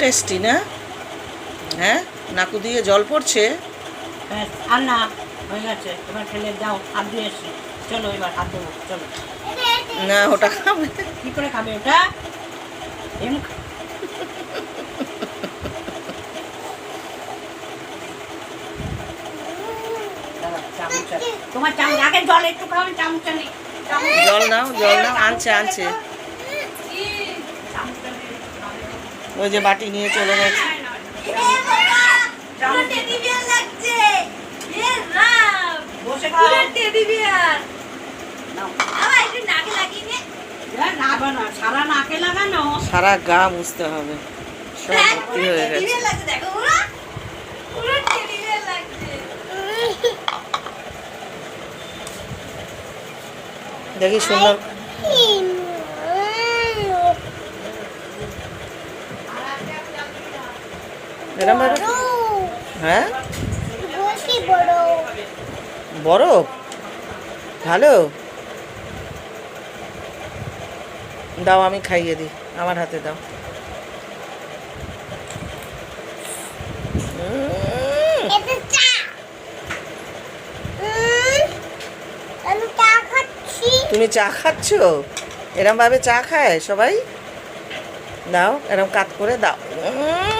Tasty না? হ্যাঁ? নাকু দিয়ে জল পড়ছে? আর না হয়ে গেছে। এবার ফেলে দাও হাত দিয়ে এসছি চলো এবার হাত দেবো চলো। না ওটা খাবে। কি করে খাবে ওটা? এম। তোমার চামচ আগে জল একটু খাও চামচ নেই। জল নাও জল নাও আনছে আনছে। ওই যে বাটি নিয়ে চলে গেছে। সারা সারা গা মুছতে হবে। সব ভর্তি হয়ে গেছে। দেখি সুন্দর এরম হ্যাঁ? বরফ ভালো? দাও আমি খাইয়ে দিই। আমার হাতে দাও। তুমি চা খাচ্ছ? এরম ভাবে চা খায় সবাই? দাও এরম কাত করে দাও।